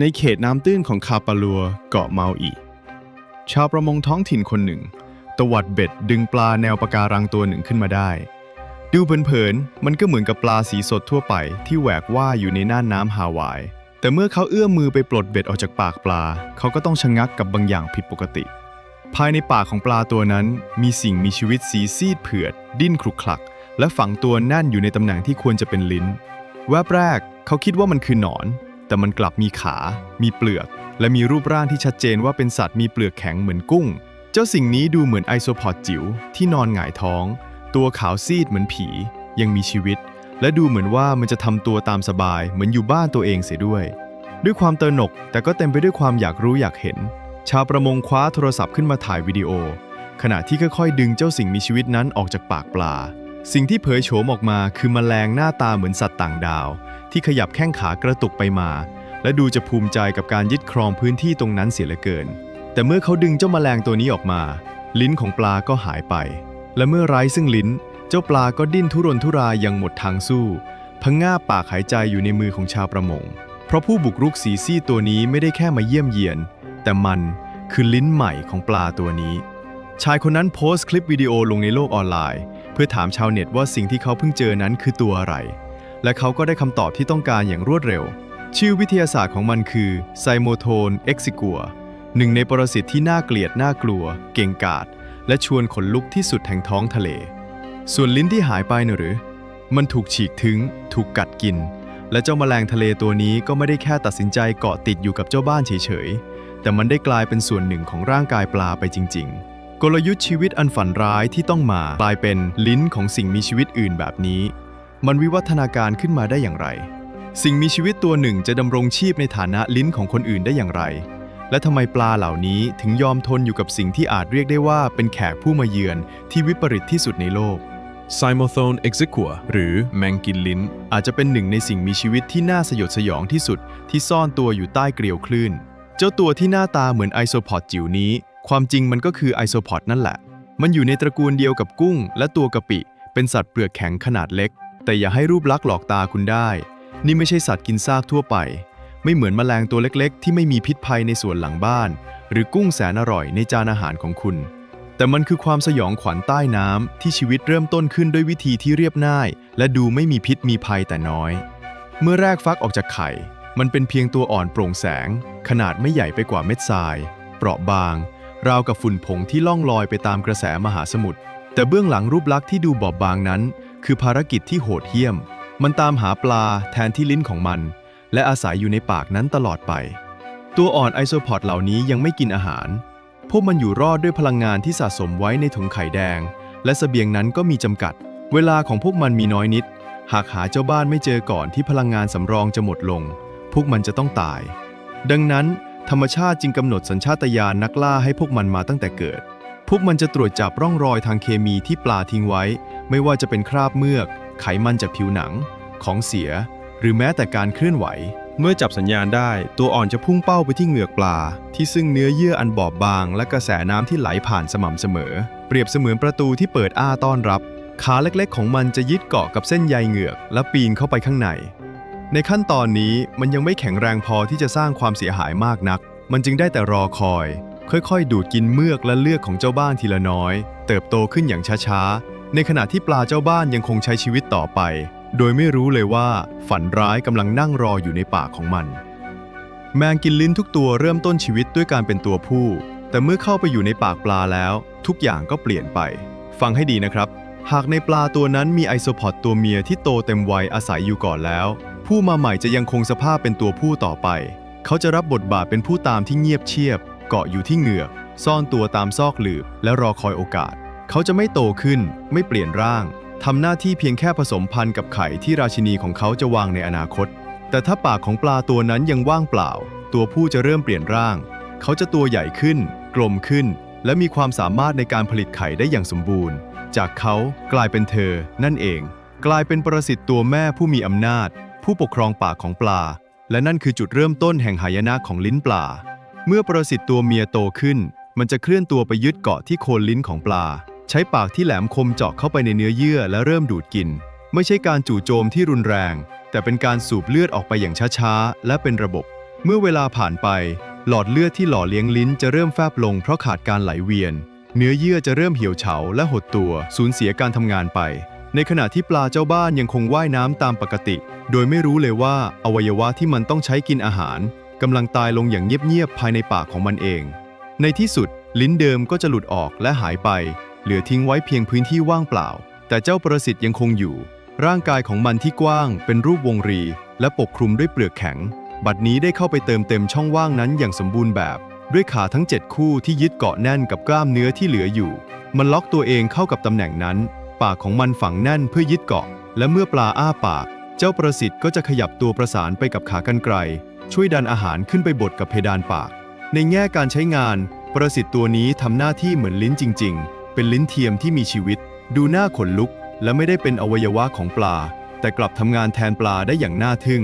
ในเขตน้ำตื้นของคาปาลัวเกาะเมาอีชาวประมงท้องถิ่นคนหนึ่ง ตวัดเบ็ดดึงปลาแนวปะการังตัวหนึ่งขึ้นมาได้ ดูเผินๆมันก็เหมือนกับปลาสีสดทั่วไปที่แหวกว่ายอยู่ในน่านน้ำฮาวาย แต่เมื่อเขาเอื้อมมือไปปลดเบ็ดออกจากปากปลา เขาก็ต้องชะงักกับบางอย่างผิดปกติ ภายในปากของปลาตัวนั้น มีสิ่งมีชีวิตสีซีดเผือด ดิ้นคลุกคลัก และฝังตัวแน่นอยู่ในตำแหน่งที่ควรจะเป็นลิ้น แวบแรก เขาคิดว่ามันคือหนอน แต่มันกลับมีขา มีเปลือก และมีรูปร่างที่ชัดเจนว่าเป็นสัตว์มีเปลือกแข็งเหมือนกุ้ง เจ้าสิ่งนี้ดูเหมือนไอโซพอดจิ๋วที่นอนหงายท้อง ตัวขาวซีดเหมือนผี ยังมีชีวิต และดูเหมือนว่ามันจะทำตัวตามสบาย เหมือนอยู่บ้านตัวเองเสียด้วย ด้วยความเตระหนก แต่ก็เต็มไปด้วยความอยากรู้อยากเห็น ชาวประมงคว้าโทรศัพท์ขึ้นมาถ่ายวิดีโอ ขณะที่ค่อยๆ ดึงเจ้าสิ่งมีชีวิตนั้นออกจากปากปลา สิ่งที่เผยโฉมออกมาคือแมลงหน้าตาเหมือนสัตว์ต่างดาว ที่ขยับแข้งขากระตุกไปมา และดูจะภูมิใจกับการยึดครองพื้นที่ตรงนั้นเสียเหลือเกิน แต่เมื่อเขาดึงเจ้าแมลงตัวนี้ออกมา ลิ้นของปลาก็หายไป และเมื่อไร้ซึ่งลิ้น เจ้าปลาก็ดิ้นทุรนทุรายอยังหมดทางสู้พังงาปากหายใจอยู่ในมือของชาวประมง เพราะผู้บุกรุกสีซี่ตัวนี้ไม่ได้แค่มาเยี่ยมเยียน แต่มันคือลิ้นใหม่ของปลาตัวนี้ ชายคนนั้นโพสต์คลิปวิดีโอลงในโลกออนไลน์ เพื่อถามชาวเน็ตว่าสิ่งที่เขาเพิ่งเจอนั้นคือตัวอะไร และเขาก็ได้คำตอบที่ต้องการอย่างรวดเร็ว ชื่อวิทยาศาสตร์ของมันคือไซโมโทนเอ็กซิกัวหนึ่งในปรสิตที่น่าเกลียดน่ากลัว เก่งกาจและชวนขนลุกที่สุดแห่งท้องทะเล ส่วนลิ้นที่หายไปนะหรือ มันถูกฉีกทิ้งถูกกัดกิน และเจ้าแมลงทะเลตัวนี้ก็ไม่ได้แค่ตัดสินใจเกาะติดอยู่กับเจ้าบ้านเฉยๆ แต่มันได้กลายเป็นส่วนหนึ่งของร่างกายปลาไปจริง ๆ กลยุทธ์ชีวิตอันฝันร้ายที่ต้องมากลายเป็นลิ้นของสิ่งมีชีวิตอื่นแบบนี้ มันวิวัฒนาการขึ้นมาได้อย่างไร สิ่งมีชีวิตตัวหนึ่งจะดำรงชีพในฐานะลิ้นของคนอื่นได้อย่างไร และทำไมปลาเหล่านี้ถึงยอมทนอยู่กับสิ่งที่อาจเรียกได้ว่าเป็นแขกผู้มาเยือนที่วิปริตที่สุดในโลก Cymothone exequa หรือแมงกินลิ้น อาจจะเป็นหนึ่งในสิ่งมีชีวิตที่น่าสยดสยองที่สุดที่ซ่อนตัวอยู่ใต้เกลียวคลื่น เจ้าตัวที่หน้าตาเหมือนไอโซพอดจิ๋วนี้ ความจริงมันก็คือไอโซพอดนั่นแหละ มันอยู่ในตระกูลเดียวกับกุ้ง และตัวกะปิ เป็นสัตว์เปลือกแข็งขนาดเล็ก แต่อย่าให้รูปลักษณ์หลอกตาคุณได้ นี่ไม่ใช่สัตว์กินซากทั่วไป ไม่เหมือนแมลงตัวเล็กๆ ที่ไม่มีพิษภัยในสวนหลังบ้าน หรือกุ้งแสนอร่อยในจานอาหารของคุณ แต่มันคือความสยองขวัญใต้น้ำที่ชีวิตเริ่มต้นขึ้นด้วยวิธีที่เรียบง่าย และดูไม่มีพิษมีภัยแต่น้อย เมื่อแรกฟักออกจากไข่ มันเป็นเพียงตัวอ่อนโปร่งแสง ขนาดไม่ใหญ่ไปกว่าเม็ดทราย เปราะบาง ราวกับฝุ่นผงที่ล่องลอยไปตามกระแสมหาสมุทร แต่เบื้องหลังรูปลักษณ์ที่ดูบอบบางนั้น คือภารกิจที่โหดเหี้ยม มันตามหาปลาแทนที่ลิ้นของมัน และอาศัยอยู่ในปากนั้นตลอดไป ตัวอ่อนไอโซพอดเหล่านี้ยังไม่กินอาหาร พวกมันอยู่รอดด้วยพลังงานที่สะสมไว้ในถุงไข่แดง และเสบียงนั้นก็มีจำกัด เวลาของพวกมันมีน้อยนิด หากหาเจ้าบ้านไม่เจอก่อนที่พลังงานสำรองจะหมดลง พวกมันจะต้องตาย ดังนั้น ธรรมชาติจึงกำหนดสัญชาตญาณนักล่าให้พวกมันมาตั้งแต่เกิด พวกมันจะตรวจจับร่องรอยทางเคมีที่ปลาทิ้งไว้ ไม่ว่าจะเป็นคราบเมือก ไขมันจากผิวหนัง ของเสีย หรือแม้แต่การเคลื่อนไหว เมื่อจับสัญญาณได้ตัวอ่อนจะพุ่งเป้าไปที่เหงือกปลา ที่ซึ่งเนื้อเยื่ออันบอบบาง และกระแสน้ำที่ไหลผ่านสม่ำเสมอ เปรียบเสมือนประตูที่เปิดอ้าต้อนรับ ขาเล็กๆ ของมันจะยึดเกาะกับเส้นใยเหงือก และปีนเข้าไปข้างใน ในขั้นตอนนี้มันยังไม่แข็งแรงพอที่จะสร้างความเสียหายมากนัก มันจึงได้แต่รอคอย ค่อยๆ ดูดกินเมือกและเลือดของเจ้าบ้านทีละน้อย เติบโตขึ้นอย่างช้าๆ ในขณะที่ปลาเจ้าบ้านยังคงใช้ชีวิตต่อไป โดยไม่รู้เลยว่าฝันร้ายกำลังนั่งรออยู่ในปากของมัน แมงกินลิ้นทุกตัวเริ่มต้นชีวิตด้วยการเป็นตัวผู้ แต่เมื่อเข้าไปอยู่ในปากปลาแล้ว ทุกอย่างก็เปลี่ยนไป ฟังให้ดีนะครับ หากในปลาตัวนั้นมีไอโซพอดตัวเมียที่โตเต็มวัยอาศัยอยู่ก่อนแล้ว ผู้มาใหม่จะยังคงสภาพเป็นตัวผู้ต่อไป เขาจะรับบทบาทเป็นผู้ตามที่เงียบเชียบ เกาะอยู่ที่เหงือก ซ่อนตัวตามซอกหลืบ และรอคอยโอกาส เขาจะไม่โตขึ้น ไม่เปลี่ยนร่างทำหน้าที่เพียงแค่ผสมพันธุ์กับไข่ที่ราชินีของเขาจะวางในอนาคต แต่ถ้าปากของปลาตัวนั้นยังว่างเปล่า ตัวผู้จะเริ่มเปลี่ยนร่าง เขาจะตัวใหญ่ขึ้น กลมขึ้น และมีความสามารถในการผลิตไข่ได้อย่างสมบูรณ์ จากเขากลายเป็นเธอ นั่นเอง กลายเป็นประสิทธิ์ตัวแม่ผู้มีอำนาจ ผู้ปกครองป่าของปลา และนั่นคือจุดเริ่มต้นแห่งหายนะของลิ้นปลา เมื่อประสิทธิ์ตัวเมียโตขึ้น มันจะเคลื่อนตัวไปยึดเกาะที่โคนลิ้นของปลา ใช้ปากที่แหลมคมเจาะเข้าไปในเนื้อเยื่อและเริ่มดูดกิน ไม่ใช่การจู่โจมที่รุนแรง แต่เป็นการสูบเลือดออกไปอย่างช้าๆและเป็นระบบ เมื่อเวลาผ่านไป หลอดเลือดที่หล่อเลี้ยงลิ้นจะเริ่มแฟบลงเพราะขาดการไหลเวียน เนื้อเยื่อจะเริ่มเหี่ยวเฉาและหดตัวสูญเสียการทำงานไป ในขณะที่ปลาเจ้าบ้านยังคงว่ายน้ำตามปกติ โดยไม่รู้เลยว่าอวัยวะที่มันต้องใช้กินอาหารกำลังตายลงอย่างเงียบๆภายในปากของมันเอง ในที่สุด ลิ้นเดิมก็จะหลุดออกและหายไป เหลือทิ้งไว้เพียงพื้นที่ว่างเปล่า แต่เจ้าประสิทธิ์ยังคงอยู่ ร่างกายของมันที่กว้าง เป็นรูปวงรี และปกคลุมด้วยเปลือกแข็ง บัดนี้ได้เข้าไปเติมเต็มช่องว่างนั้นอย่างสมบูรณ์แบบ ด้วยขาทั้ง 7 คู่ที่ยึดเกาะแน่นกับกล้ามเนื้อที่เหลืออยู่ มันล็อกตัวเองเข้ากับตำแหน่งนั้น ปากของมันฝังแน่นเพื่อยึดเกาะ และเมื่อปลาอ้าปาก เจ้าประสิทธิ์ก็จะขยับตัวประสานไปกับขากรรไกรช่วยดันอาหารขึ้นไปบดกับเพดานปาก ในแง่การใช้งาน ประสิทธิ์ตัวนี้ทำหน้าที่เหมือนลิ้นจริง ๆ เป็นลิ้นเทียมที่มีชีวิต ดูหน้าขนลุก และไม่ได้เป็นอวัยวะของปลา แต่กลับทำงานแทนปลาได้อย่างน่าทึ่ง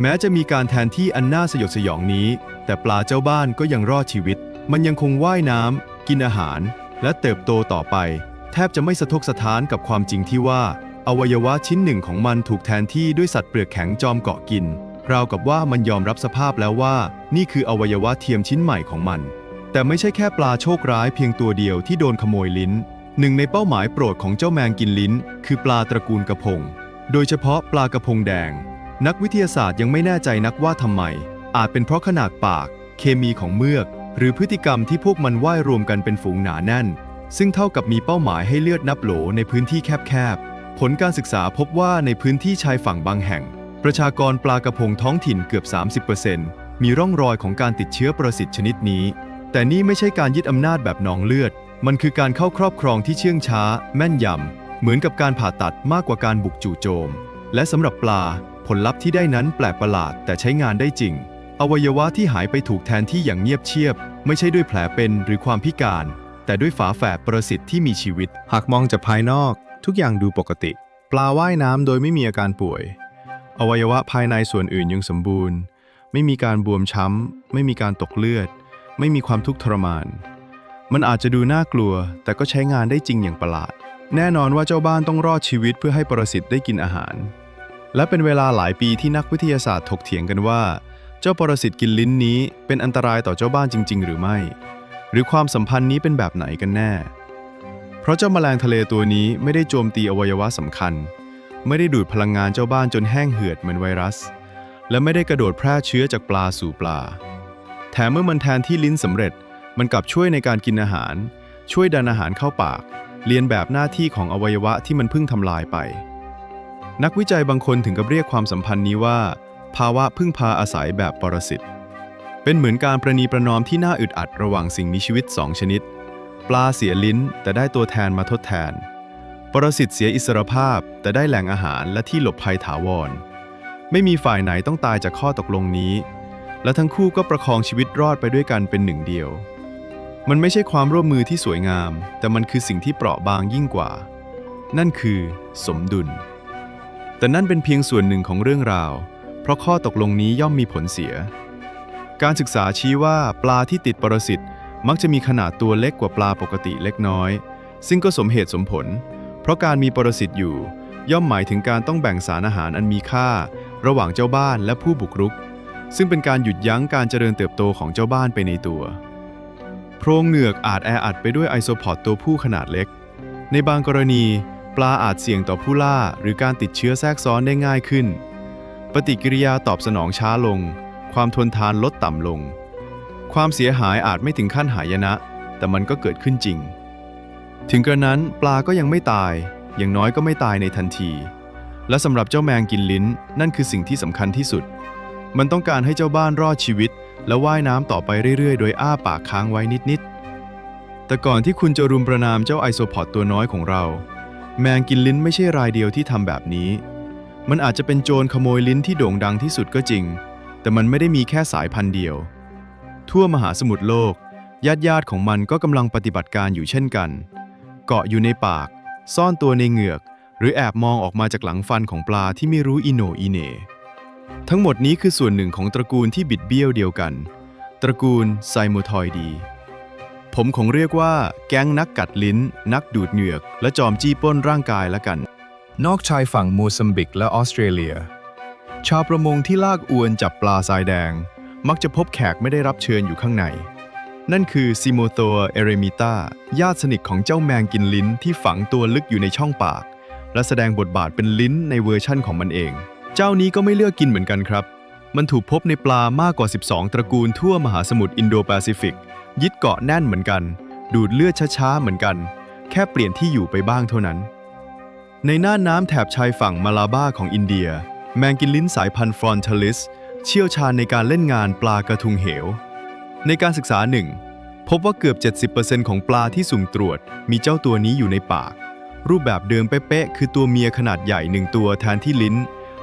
แม้จะมีการแทนที่อันน่าสยดสยองนี้ แต่ปลาเจ้าบ้านก็ยังรอดชีวิต มันยังคงว่ายน้ำกินอาหาร และเติบโตต่อไป แทบจะไม่สะทกสะท้านกับความจริงที่ว่า อวัยวะชิ้นหนึ่งของมันถูกแทนที่ด้วยสัตว์เปลือกแข็งจอมเกาะกิน ราวกับว่ามันยอมรับสภาพแล้วว่า นี่คืออวัยวะเทียมชิ้นใหม่ของมัน แต่ไม่ใช่แค่ปลาโชคร้ายเพียงตัวเดียวที่โดนขโมยลิ้น หนึ่งในเป้าหมายโปรดของเจ้าแมงกินลิ้น คือปลาตระกูลกระพง โดยเฉพาะปลากระพงแดง นักวิทยาศาสตร์ยังไม่แน่ใจนักว่าทำไม อาจเป็นเพราะขนาดปาก เคมีของเมือก หรือพฤติกรรมที่พวกมันว่ายรวมกันเป็นฝูงหนาแน่น ซึ่งเท่ากับมีเป้าหมายให้เลือดนับโหลในพื้นที่แคบๆ ผลการศึกษาพบว่าในพื้นที่ชายฝั่งบางแห่ง ประชากรปลากระพงท้องถิ่นเกือบ 30%มีร่องรอยของการติดเชื้อประสิทธิ์ชนิดนี้ แต่นี่ไม่ใช่การยึดอำนาจแบบหนองเลือด มันคือการเข้าครอบครองที่เชื่องช้า แม่นยำ เหมือนกับการผ่าตัดมากกว่าการบุกจู่โจม และสำหรับปลา ผลลัพธ์ที่ได้นั้นแปลกประหลาด แต่ใช้งานได้จริง อวัยวะที่หายไปถูกแทนที่อย่างเงียบเชียบ ไม่ใช่ด้วยแผลเป็นหรือความพิการ แต่ด้วยฝาแฝดประสิทธิ์ที่มีชีวิต หากมองจากภายนอก ทุกอย่างดูปกติ ปลาว่ายน้ำโดยไม่มีอาการป่วย อวัยวะภายในส่วนอื่นยังสมบูรณ์ ไม่มีการบวมช้ำ ไม่มีการตกเลือด ไม่มีความทุกข์ทรมาน มันอาจจะดูน่ากลัว แต่ก็ใช้งานได้จริงอย่างประหลาด แน่นอนว่าเจ้าบ้านต้องรอดชีวิตเพื่อให้ปรสิตได้กินอาหาร และเป็นเวลาหลายปีที่นักวิทยาศาสตร์ถกเถียงกันว่า เจ้าปรสิตกินลิ้นนี้ เป็นอันตรายต่อเจ้าบ้านจริง ๆ หรือไม่ หรือความสัมพันธ์นี้เป็นแบบไหนกันแน่ เพราะเจ้าแมลงทะเลตัวนี้ไม่ได้โจมตีอวัยวะสำคัญ ไม่ได้ดูดพลังงานเจ้าบ้านจนแห้งเหือดเหมือนไวรัส และไม่ได้กระโดดแพร่เชื้อจากปลาสู่ปลา แถมเมื่อมันแทนที่ลิ้นสำเร็จ มันกลับช่วยในการกินอาหาร ช่วยดันอาหารเข้าปาก เรียนแบบหน้าที่ของอวัยวะที่มันเพิ่งทำลายไป นักวิจัยบางคนถึงกับเรียกความสัมพันธ์นี้ว่า ภาวะพึ่งพาอาศัยแบบปรสิต เป็นเหมือนการประนีประนอมที่น่าอึดอัดระหว่างสิ่งมีชีวิตสองชนิด ปลาเสียลิ้นแต่ได้ตัวแทนมาทดแทน ปรสิตเสียอิสรภาพ แต่ได้แหล่งอาหารและที่หลบภัยถาวร ไม่มีฝ่ายไหนต้องตายจากข้อตกลงนี้ และทั้งคู่ก็ประคองชีวิตรอดไปด้วยกันเป็นหนึ่งเดียว มันไม่ใช่ความร่วมมือที่สวยงาม แต่มันคือสิ่งที่เปราะบางยิ่งกว่า นั่นคือ สมดุล แต่นั่นเป็นเพียงส่วนหนึ่งของเรื่องราว เพราะข้อตกลงนี้ย่อมมีผลเสีย การศึกษาชี้ว่าปลาที่ติดปรสิตมักจะมีขนาดตัวเล็กกว่าปลาปกติเล็กน้อย ซึ่งก็สมเหตุสมผล เพราะการมีปรสิตอยู่ ย่อมหมายถึงการต้องแบ่งสารอาหารอันมีค่า ระหว่างเจ้าบ้านและผู้บุกรุก ซึ่งเป็นการหยุดยั้งการเจริญเติบโตของเจ้าบ้านไปในตัว โพรงเหงือกอาจแออัดไปด้วยไอโซพอดตัวผู้ขนาดเล็ก ในบางกรณี ปลาอาจเสี่ยงต่อผู้ล่า หรือการติดเชื้อแทรกซ้อนได้ง่ายขึ้น ปฏิกิริยาตอบสนองช้าลง ความทนทานลดต่ำลง ความเสียหายอาจไม่ถึงขั้นหายนะ แต่มันก็เกิดขึ้นจริง ถึงกระนั้นปลาก็ยังไม่ตาย อย่างน้อยก็ไม่ตายในทันที และสำหรับเจ้าแมงกินลิ้น นั่นคือสิ่งที่สำคัญที่สุด มันต้องการให้เจ้าบ้านรอดชีวิต และว่ายน้ำต่อไปเรื่อยๆ โดยอ้าปากค้างไว้นิดๆ แต่ก่อนที่คุณจะรุมประนามเจ้าไอโซพอดตัวน้อยของเรา แมงกินลิ้นไม่ใช่รายเดียวที่ทำแบบนี้ มันอาจจะเป็นโจรขโมยลิ้นที่โด่งดังที่สุดก็จริง แต่มันไม่ได้มีแค่สายพันธุ์เดียว ทั่วมหาสมุทรโลก ญาติญาติๆของมันก็กำลังปฏิบัติการอยู่เช่นกัน เกาะอยู่ในปาก ซ่อนตัวในเหงือก หรือแอบมองออกมาจากหลังฟันของปลาที่ไม่รู้อิโนอีเน ทั้งหมดนี้คือส่วนหนึ่งของตระกูลที่บิดเบี้ยวเดียวกัน ตระกูลไซโมทอยดี ผมคงเรียกว่าแก๊งนักกัดลิ้น นักดูดเหงือก และจอมจี้ปล้นร่างกายละกัน นอกชายฝั่งโมซัมบิกและออสเตรเลีย ชาวประมงที่ลากอวนจับปลาทรายแดง มักจะพบแขกไม่ได้รับเชิญอยู่ข้างใน นั่นคือซิโมโตเอเรมิต้าญาติสนิทของเจ้าแมงกินลิ้นที่ฝังตัวลึกอยู่ในช่องปาก และแสดงบทบาทเป็นลิ้นในเวอร์ชั่นของมันเอง เจ้านี้ก็ไม่เลือกกินเหมือนกันครับ มันถูกพบในปลามากกว่า 12 ตระกูลทั่วมหาสมุทรอินโดแปซิฟิก ยึดเกาะแน่นเหมือนกัน ดูดเลือดช้าๆเหมือนกัน แค่เปลี่ยนที่อยู่ไปบ้างเท่านั้น ในน่านน้ำแถบชายฝั่งมาลาบ้าของอินเดีย แมงกินลิ้นสายพันธุ์ฟรอนทลิส เชี่ยวชาญในการเล่นงานปลากระทุงเหว ในการศึกษาหนึ่งพบว่าเกือบ 70%ของปลาที่สุ่มตรวจ มีเจ้าตัวนี้อยู่ในปาก รูปแบบเดิมเป๊ะๆคือตัวเมียขนาดใหญ่หนึ่งตัวแทนที่ลิ้น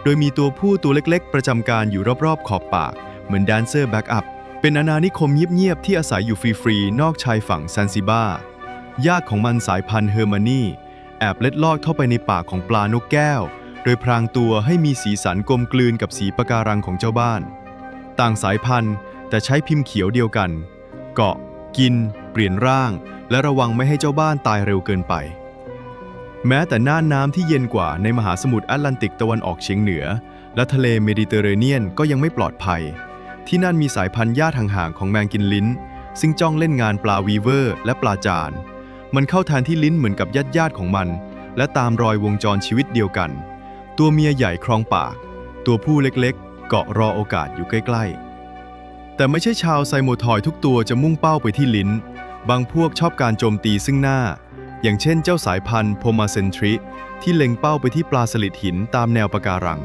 โดยมีตัวผู้ตัวเล็กๆ ประจำการอยู่รอบๆ ขอบปาก เหมือนแดนเซอร์แบ็กอัพเป็นอาณานิคมเงียบๆที่อาศัยอยู่ฟรีๆนอกชายฝั่งซันซิบาญาติของมันสายพันธุ์เฮอร์มานีแอบเล็ดลอดเข้าไปในปากของปลานกแก้ว ดยพรางตัวให้มีสีสันกลมกลืนกับสีปะการังของเจ้าบ้าน ต่างสายพันธุ์แต่ใช้พิมพ์เขียวเดียวกัน เกาะ กิน เปลี่ยนร่าง และระวังไม่ให้เจ้าบ้านตายเร็วเกินไป แม้แต่น่านน้ำที่เย็นกว่าในมหาสมุทรแอตแลนติกตะวันออกเฉียงเหนือ และทะเลเมดิเตอร์เรเนียนก็ยังไม่ปลอดภัย ที่นั่นมีสายพันธุ์ญาติห่างๆของแมงกินลิ้น ซึ่งจ้องเล่นงานปลาวีเวอร์ และปลาจานมันเข้าแทนที่ลิ้นเหมือนกับญาติญาติๆของมัน และตามรอยวงจรชีวิตเดียวกัน ตัวเมียใหญ่ครองปากตัวผู้เล็กๆ เกาะรอโอกาสอยู่ใกล้ ๆ แต่ไม่ใช่ชาวไซโมทอยทุกตัวจะมุ่งเป้าไปที่ลิ้น บางพวกชอบการโจมตีซึ่งหน้า อย่างเช่นเจ้าสายพันธุ์โพมาเซนทริที่เล็งเป้าไปที่ปลาสลิดหินตามแนวปะการัง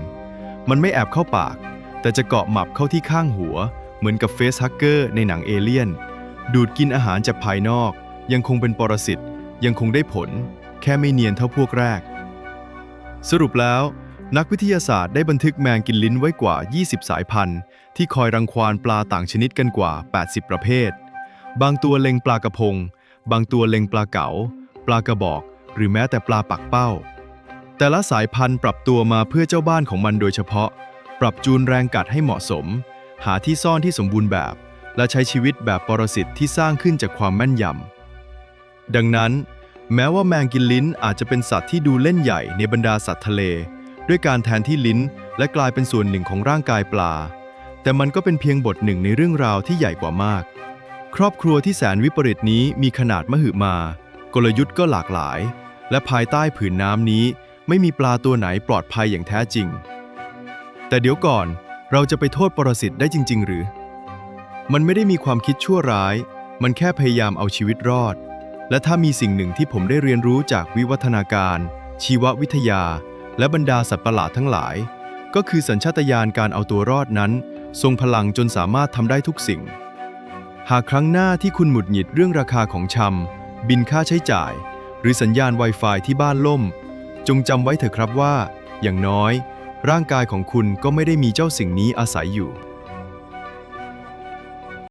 มันไม่แอบเข้าปาก แต่จะเกาะหมับเข้าที่ข้างหัว เหมือนกับเฟสฮักเกอร์ในหนังเอเลี่ยน ดูดกินอาหารจากภายนอก ยังคงเป็นปรสิตยังคงได้ผล แค่ไม่เนียนเท่าพวกแรก สรุปแล้ว นักวิทยาศาสตร์ได้บันทึกแมงกินลิ้นไว้กว่า 20 สายพันธุ์ ที่คอยรังควานปลาต่างชนิดกันกว่า 80 ประเภท บางตัวเล็งปลากระพง บางตัวเล็งปลาเก๋า ปลากระบอก หรือแม้แต่ปลาปักเป้า แต่ละสายพันธุ์ปรับตัวมาเพื่อเจ้าบ้านของมันโดยเฉพาะ ปรับจูนแรงกัดให้เหมาะสม หาที่ซ่อนที่สมบูรณ์แบบ และใช้ชีวิตแบบปรสิตที่สร้างขึ้นจากความแม่นยำดังนั้น แม้ว่าแมงกินลิ้นอาจจะเป็นสัตว์ที่ดูเล่นใหญ่ในบรรดาสัตว์ทะเล ด้วยการแทนที่ลิ้น และกลายเป็นส่วนหนึ่งของร่างกายปลา แต่มันก็เป็นเพียงบทหนึ่งในเรื่องราวที่ใหญ่กว่ามาก ครอบครัวที่แสนวิปริตนี้มีขนาดมหึมา กลยุทธ์ก็หลากหลาย และภายใต้ผืนน้ำนี้ ไม่มีปลาตัวไหนปลอดภัยอย่างแท้จริง แต่เดี๋ยวก่อนเราจะไปโทษปรสิตได้จริง ๆ หรือ มันไม่ได้มีความคิดชั่วร้าย มันแค่พยายามเอาชีวิตรอด และถ้ามีสิ่งหนึ่งที่ผมได้เรียนรู้จากวิวัฒนาการ ชีววิทยา และบรรดาสัตว์ประหลาดทั้งหลาย ก็คือสัญชาตญาณการเอาตัวรอดนั้น ทรงพลังจนสามารถทำได้ทุกสิ่ง หากครั้งหน้าที่คุณหมุดหงิดเรื่องราคาของชำบินค่าใช้จ่าย หรือสัญญาณ Wi-Fi ที่บ้านล่ม จงจำไว้เถอะครับว่า อย่างน้อย ร่างกายของคุณก็ไม่ได้มีเจ้าสิ่งนี้อาศัยอยู่